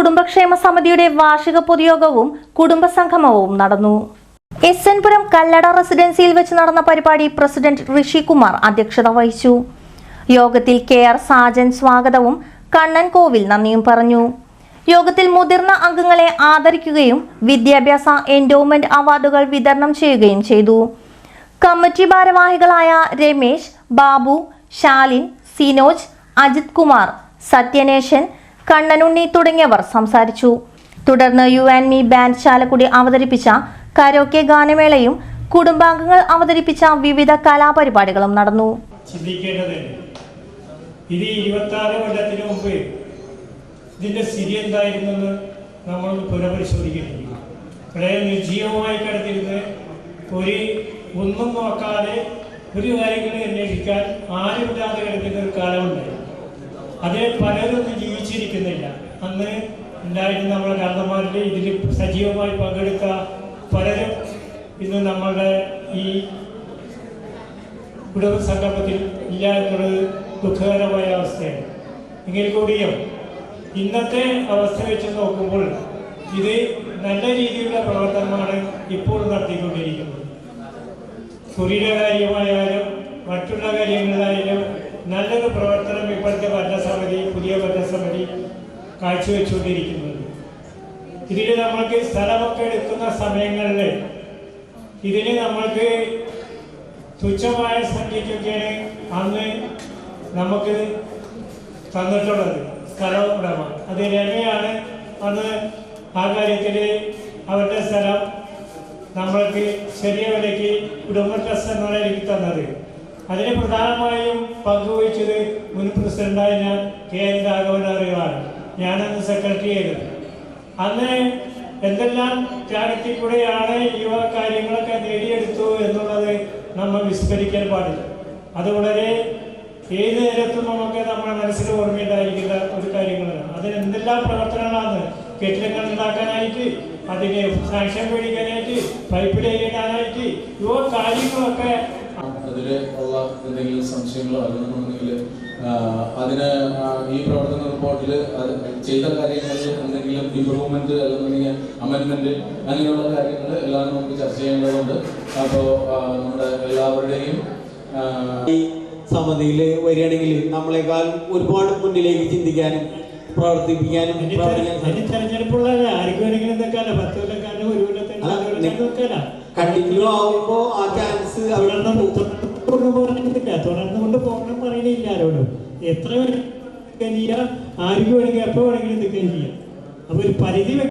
കുടുംബക്ഷേമ സമിതിയുടെ വാർഷിക പൊതുയോഗവും കുടുംബസംഗമവും നടന്നു. എസ് എൻ പുരം കല്ലട റെസിഡൻസിയിൽ വെച്ച് നടന്ന പരിപാടി പ്രസിഡന്റ് ഋഷികുമാർ അധ്യക്ഷത വഹിച്ചു. യോഗത്തിൽ കെ ആർ സാജൻ സ്വാഗതവും കണ്ണൻ കോവിൽ നന്ദിയും പറഞ്ഞു. യോഗത്തിൽ മുതിർന്ന അംഗങ്ങളെ ആദരിക്കുകയും വിദ്യാഭ്യാസ എൻഡോമെന്റ് അവാർഡുകൾ വിതരണം ചെയ്യുകയും ചെയ്തു. കമ്മിറ്റി ഭാരവാഹികളായ രമേശ് ബാബു ശാലിൻ സിനോജ് അജിത് കുമാർ സത്യനേശൻ കണ്ണനുണ്ണി തുടങ്ങിയവർ സംസാരിച്ചു. തുടർന്ന് you and me band Chalakudy അവതരിപ്പിച്ച കരോക്കെ ഗാനമേളയും കുടുംബാംഗങ്ങൾ അവതരിപ്പിച്ച വിവിധ കലാപരിപാടികളും നടന്നു. ഇത് ഇരുപത്തി ആറ് കൊല്ലത്തിന് മുമ്പ് ഇതിന്റെ സ്ഥിതി എന്തായിരുന്നെന്ന് നമ്മൾ പുനഃപരിശോധിക്കേണ്ടിയിരിക്കുന്നു. വളരെ നിർജീവമായി കിടന്നിരുന്ന് ഒരു ഒന്നും നോക്കാതെ ഒരു കാര്യങ്ങളും അന്വേഷിക്കാൻ ആരുമില്ലാതെ കിടക്കുന്ന ഒരു കാലമുണ്ടായി അതിൽ പലരൊന്നും ജീവിച്ചിരിക്കുന്നില്ല. അന്ന് ഉണ്ടായിരുന്ന നമ്മുടെ കാരണന്മാരിൽ ഇതിൽ സജീവമായി പങ്കെടുത്ത പലരും ഇന്ന് നമ്മളുടെ ഈ കുടുംബ സംഗമത്തിൽ ഇല്ല എന്നുള്ളത് ദുഃഖകരമായ അവസ്ഥയാണ്. എങ്കിൽ കൂടിയും ഇന്നത്തെ അവസ്ഥ വെച്ച് നോക്കുമ്പോൾ ഇത് നല്ല രീതിയിലുള്ള പ്രവർത്തനമാണ് ഇപ്പോൾ നടത്തിക്കൊണ്ടിരിക്കുന്നത്. കുറിയുടെ കാര്യമായാലും മറ്റുള്ള കാര്യങ്ങളിലായാലും നല്ലൊരു പ്രവർത്തനം ഇപ്പോഴത്തെ ഭരണസമിതി സമിതി കാഴ്ചവെച്ചുകൊണ്ടിരിക്കുന്നത് ഇതിൽ നമ്മൾക്ക് സ്ഥലമൊക്കെ എടുക്കുന്ന സമയങ്ങളിൽ ഇതിന് നമ്മൾക്ക് തുച്ഛമായ സംഖ്യയ്ക്കൊക്കെയാണ് അന്ന് നമുക്ക് തന്നിട്ടുള്ളത്. സ്ഥല ഉടമ. അത് രമയാണ് അന്ന് ആ കാര്യത്തിൽ അവരുടെ സ്ഥലം നമ്മൾക്ക് ചെറിയ വിലയ്ക്ക് കുടുംബ ട്രസ്റ്റ് എന്നുള്ള എനിക്ക് തന്നത്. അതിന് പ്രധാനമായും പങ്കുവഹിച്ചത് മുൻ പ്രസിഡന്റായ ഞാൻ കെ എൻ രാഘവൻ അറിവാണ് ഞാനന്ന് സെക്രട്ടറി ആയിരുന്നു. അന്ന് എന്തെല്ലാം ത്യാഗത്തിൽ കൂടെയാണ് യുവ കാര്യങ്ങളൊക്കെ നേടിയെടുത്തു എന്നുള്ളത് നമ്മൾ വിസ്മരിക്കാൻ പാടില്ല. അത് വളരെ ഏത് നേരത്തും നമുക്ക് നമ്മുടെ മനസ്സിൽ ഓർമ്മയുണ്ടായിരിക്കുന്ന ഒരു കാര്യങ്ങളാണ്. അതിന് എന്തെല്ലാം പ്രവർത്തനങ്ങളാണ് കെട്ടിടങ്ങൾ ഉണ്ടാക്കാനായിട്ട് അതിന് സാക്ഷ്യം മേടിക്കാനായിട്ട് പൈപ്പ് ഇടാനായിട്ട് യുവ കാര്യങ്ങളൊക്കെ അതിൽ ഉള്ള എന്തെങ്കിലും സംശയങ്ങളോ അല്ലെന്നുണ്ടെങ്കിൽ അതിന് ഈ പ്രവർത്തന റിപ്പോർട്ടിൽ അത് ചെയ്ത കാര്യങ്ങളിൽ എന്തെങ്കിലും ഇമ്പ്രൂവ്മെന്റ് അല്ലെന്നുണ്ടെങ്കിൽ അമെൻമെന്റ് അങ്ങനെയുള്ള കാര്യങ്ങൾ എല്ലാം നമുക്ക് ചർച്ച ചെയ്യേണ്ടതുണ്ട്. അപ്പോൾ നമ്മുടെ എല്ലാവരുടെയും സമിതിയിൽ വരികയാണെങ്കിൽ നമ്മളെക്കാൾ ഒരുപാട് മുന്നിലേക്ക് ചിന്തിക്കാനും പ്രവർത്തിപ്പിക്കാനും ഇനി പ്രവർത്തിക്കാനും തെര- ഇനി തെരഞ്ഞെടുപ്പുള്ളതല്ല ആർക്കും വേണമെങ്കിലും നിൽക്കാനോ പത്ത് കൊല്ലക്കാരനോ ഒരു കൊല്ലത്തെ കണ്ടിന്യൂ ആ ചാൻസ് തുടർന്ന് പറഞ്ഞിട്ടില്ല തുടർന്ന് കൊണ്ട് പോകണം പറയുന്നില്ല ആരോടും. എത്ര വേണമെങ്കിലും ചെയ്യാം ആർക്ക് വേണമെങ്കിൽ എപ്പോൾ വേണമെങ്കിലും നിൽക്കുകയും ചെയ്യാം. അപ്പൊ ഒരു പരിധി